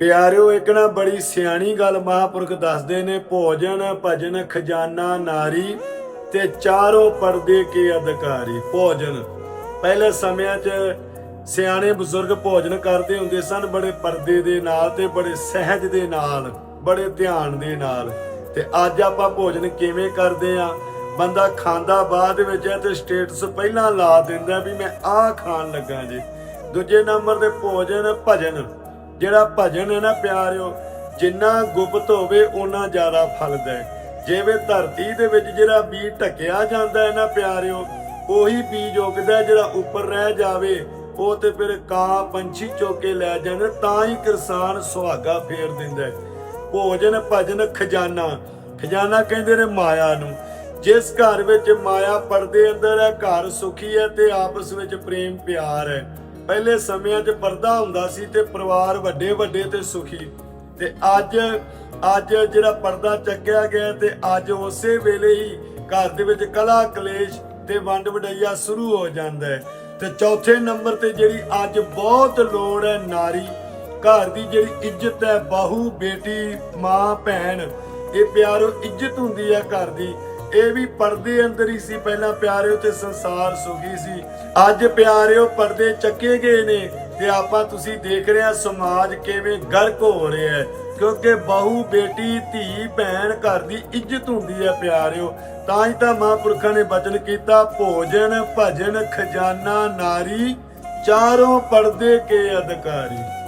ਪਿਆਰਿਓ, ਇੱਕ ਨਾ ਬੜੀ ਸਿਆਣੀ ਗੱਲ ਮਹਾਪੁਰਖ ਦੱਸਦੇ ਨੇ, ਭੋਜਨ, ਭਜਨ, ਖਜ਼ਾਨਾ, ਨਾਰੀ ਤੇ ਚਾਰੋਂ ਪਰਦੇ ਕੇ ਅਧਿਕਾਰੀ। ਭੋਜਨ। ਪਹਿਲੇ ਸਮਿਆਂ 'ਚ ਸਿਆਣੇ ਬਜ਼ੁਰਗ ਭੋਜਨ ਕਰਦੇ ਹੁੰਦੇ ਸਨ, ਬੜੇ ਪਰਦੇ ਦੇ ਨਾਲ ਤੇ ਬੜੇ ਸਹਿਜ ਦੇ ਨਾਲ, ਬੜੇ ਧਿਆਨ ਦੇ ਨਾਲ। ਤੇ ਅੱਜ ਆਪਾਂ ਭੋਜਨ ਕਿਵੇਂ ਕਰਦੇ ਆ? ਬੰਦਾ ਖਾਂਦਾ ਬਾਅਦ ਵਿੱਚ ਤੇ ਸਟੇਟਸ ਪਹਿਲਾਂ ਲਾ ਦਿੰਦਾ ਵੀ ਮੈਂ ਆਹ ਖਾਣ ਲੱਗਾ ਜੀ। ਦੂਜੇ ਨੰਬਰ ਤੇ ਭੋਜਨ, ਭਜਨ। ਜਿਹੜਾ ਭਜਨ ਹੈ ਨਾ ਪਿਆਰਿਓ, ਜਿੰਨਾ ਗੁਪਤ ਹੋਵੇ, ਓਨਾ ਜ਼ਿਆਦਾ ਫਲਦਾ ਹੈ ਜਿਵੇਂ ਧਰਤੀ ਦੇ ਵਿੱਚ ਜਿਹੜਾ ਬੀਜ ਢਕਿਆ ਜਾਂਦਾ ਹੈ ਨਾ ਪਿਆਰਿਓ, ਉਹੀ ਬੀਜ ਉਗਦਾ ਜਿਹੜਾ ਉੱਪਰ ਰਹਿ ਜਾਵੇ, ਉਹ ਤੇ ਫਿਰ ਕਾਂ ਪੰਛੀ ਚੁੱਕ ਕੇ ਲੈ ਜਾਣ ਤਾਂ ਹੀ ਕਿਸਾਨ ਸੁਹਾਗਾ ਫੇਰ ਦਿੰਦਾ ਹੈ। ਭੋਜਨ, ਭਜਨ, ਖਜ਼ਾਨਾ। ਖਜ਼ਾਨਾ ਕਹਿੰਦੇ ਨੇ ਮਾਇਆ ਨੂੰ। ਜਿਸ ਘਰ ਵਿੱਚ ਮਾਇਆ ਪਰਦੇ ਅੰਦਰ ਹੈ, ਘਰ ਸੁਖੀ ਹੈ ਤੇ ਆਪਸ ਵਿੱਚ ਪ੍ਰੇਮ ਪਿਆਰ ਹੈ। ਪਹਿਲੇ ਸਮਿਆਂ 'ਚ ਪਰਦਾ ਹੁੰਦਾ ਸੀ ਤੇ ਪਰਿਵਾਰ ਵੱਡੇ ਵੱਡੇ ਤੇ ਸੁਖੀ। ਤੇ ਅੱਜ ਅੱਜ ਜਿਹੜਾ ਪਰਦਾ ਚੱਕਿਆ ਗਿਆ ਤੇ ਅੱਜ ਉਸੇ ਵੇਲੇ ਹੀ ਘਰ ਦੇ ਵਿੱਚ ਕਲਾ, ਕਲੇਸ਼ ਤੇ ਵੰਡ ਵਡਈਆ ਸ਼ੁਰੂ ਹੋ ਜਾਂਦਾ ਹੈ। ਤੇ ਚੌਥੇ ਨੰਬਰ ਤੇ ਜਿਹੜੀ ਅੱਜ ਬਹੁਤ ਲੋੜ ਹੈ ਨਾਰੀ, ਘਰ ਦੀ ਜਿਹੜੀ ਇੱਜ਼ਤ ਹੈ, ਬਹੂ, ਬੇਟੀ, ਮਾਂ, ਭੈਣ, ਇਹ ਪਿਆਰੋ ਇੱਜ਼ਤ ਹੁੰਦੀ ਹੈ ਘਰ ਦੀ। ਇਹ ਵੀ ਪਰਦੇ ਅੰਦਰ ਹੀ ਸੀ, ਪਹਿਲਾਂ ਪਿਆਰਿਓ ਤੇ ਸੰਸਾਰ ਸੁਖੀ ਸੀ। ਅੱਜ ਪਿਆਰਿਓ ਪਰਦੇ ਚੱਕੇ ਗਏ ਨੇ ਤੇ ਆਪਾਂ ਤੁਸੀਂ ਦੇਖ ਰਹੇ ਆ ਸਮਾਜ ਕਿਵੇਂ ਗਰਕ ਹੋ ਰਿਹਾ ਹੈ। ਕਿਉਂਕਿ ਬਹੂ, ਬੇਟੀ, ਧੀ, ਭੈਣ ਘਰ ਦੀ ਇੱਜ਼ਤ ਹੁੰਦੀ ਹੈ ਪਿਆਰਿਓ। ਤਾਂ ਹੀ ਤਾਂ ਮਹਾਂਪੁਰਖਾਂ ਨੇ ਬਚਨ ਕੀਤਾ, ਭੋਜਨ, ਭਜਨ, ਖਜ਼ਾਨਾ, ਨਾਰੀ, ਚਾਰੋਂ ਪਰਦੇ ਕੇ ਅਧਿਕਾਰੀ।